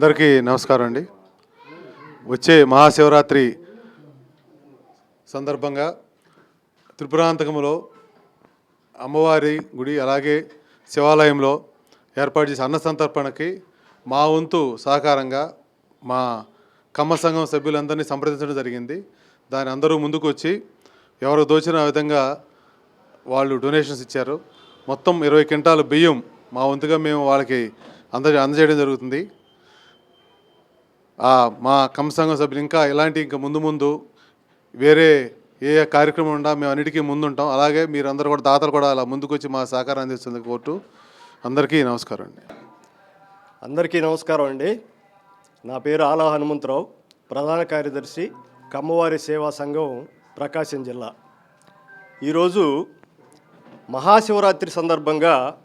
అందరికీ నమస్కారం అండి. వచ్చే మహాశివరాత్రి సందర్భంగా త్రిపురాంతకంలో అమ్మవారి గుడి అలాగే శివాలయంలో ఏర్పాటు చేసే అన్న సంతర్పణకి మా వంతు సహకారంగా మా కమ్మ సంఘం సభ్యులందరినీ సంప్రదించడం జరిగింది. దాని అందరూ ముందుకు వచ్చి ఎవరు దోచిన విధంగా వాళ్ళు డొనేషన్స్ ఇచ్చారు. మొత్తం ఇరవై క్వింటాల బియ్యం మా వంతుగా మేము వాళ్ళకి అంద అందజేయడం జరుగుతుంది. మా కంసంగ సభ్యులు ఇంకా ఇలాంటి ఇంకా ముందు ముందు వేరే ఏ కార్యక్రమం ఉన్నా మేము అన్నిటికీ ముందుంటాం. అలాగే మీరందరూ కూడా దాతలు కూడా అలా ముందుకొచ్చి మా సహకారం అందిస్తుంది కోర్టు అందరికీ నమస్కారం అండి. అందరికీ నమస్కారం అండి. నా పేరు ఆలా హనుమంతరావు ప్రధాన కార్యదర్శి కమ్మవారి సేవా సంఘం ప్రకాశం జిల్లా. ఈరోజు మహాశివరాత్రి సందర్భంగా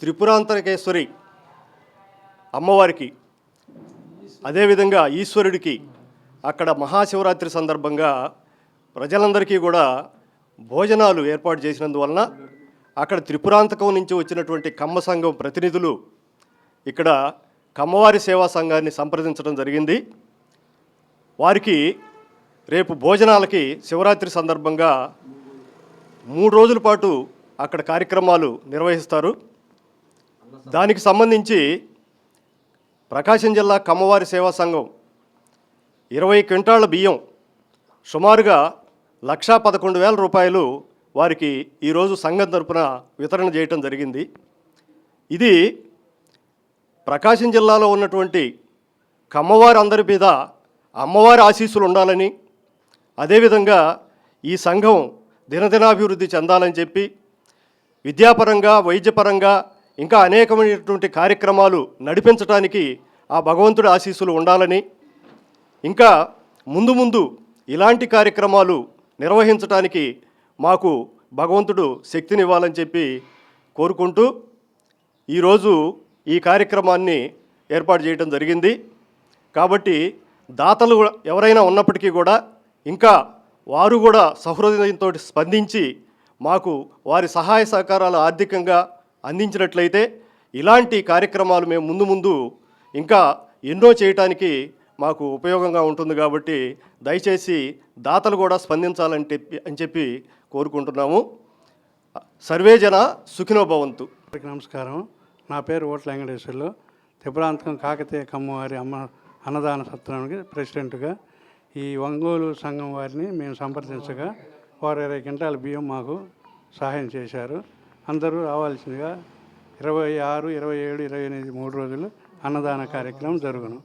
త్రిపురాంతరకేశ్వరి అమ్మవారికి అదేవిధంగా ఈశ్వరుడికి అక్కడ మహాశివరాత్రి సందర్భంగా ప్రజలందరికీ కూడా భోజనాలు ఏర్పాటు చేసినందువలన అక్కడ త్రిపురాంతకం నుంచి వచ్చినటువంటి కమ్మ సంఘం ప్రతినిధులు ఇక్కడ కమ్మవారి సేవా సంఘాన్ని సంప్రదించడం జరిగింది. వారికి రేపు భోజనాలకి శివరాత్రి సందర్భంగా మూడు రోజుల పాటు అక్కడ కార్యక్రమాలు నిర్వహిస్తారు. దానికి సంబంధించి ప్రకాశం జిల్లా కమ్మవారి సేవా సంఘం. ఇరవై క్వింటాళ్ళ బియ్యం సుమారుగా లక్షా పదకొండు వేల రూపాయలు వారికి ఈరోజు సంఘం తరపున వితరణ చేయటం జరిగింది. ఇది ప్రకాశం జిల్లాలో ఉన్నటువంటి కమ్మవారి అందరి మీద అమ్మవారి ఆశీస్సులు ఉండాలని అదేవిధంగా ఈ సంఘం దినదినాభివృద్ధి చెందాలని చెప్పి విద్యాపరంగా వైద్యపరంగా ఇంకా అనేకమైనటువంటి కార్యక్రమాలు నడిపించడానికి ఆ భగవంతుడి ఆశీస్సులు ఉండాలని ఇంకా ముందు ముందు ఇలాంటి కార్యక్రమాలు నిర్వహించడానికి మాకు భగవంతుడు శక్తినివ్వాలని చెప్పి కోరుకుంటూ ఈరోజు ఈ కార్యక్రమాన్ని ఏర్పాటు చేయడం జరిగింది. కాబట్టి దాతలు కూడా- ఎవరైనా ఉన్నప్పటికీ కూడా ఇంకా వారు కూడా సహృదయంతో స్పందించి మాకు వారి సహాయ సహకారాలు ఆర్థికంగా అందించినట్లయితే ఇలాంటి కార్యక్రమాలు మేము ముందు ముందు ఇంకా ఎన్నో చేయటానికి మాకు ఉపయోగంగా ఉంటుంది కాబట్టి దయచేసి దాతలు కూడా స్పందించాలని చెప్పి అని చెప్పి కోరుకుంటున్నాము. సర్వే జన భవంతు. నమస్కారం. నా పేరు ఓట్ల వెంకటేశ్వర్లు. త్రిపురాంతకం కాకతీయ కమ్మవారి అమ్మ అన్నదాన సత్రానికి ప్రెసిడెంట్గా ఈ ఒంగోలు సంఘం వారిని మేము సంప్రదించగా వారు ఇరవై క్వింటాల బియ్యం మాకు సహాయం చేశారు. అందరూ రావాల్సిందిగా ఇరవై ఆరు ఇరవై ఏడు ఇరవై ఎనిమిది మూడు రోజులు అన్నదాన కార్యక్రమం జరుగును.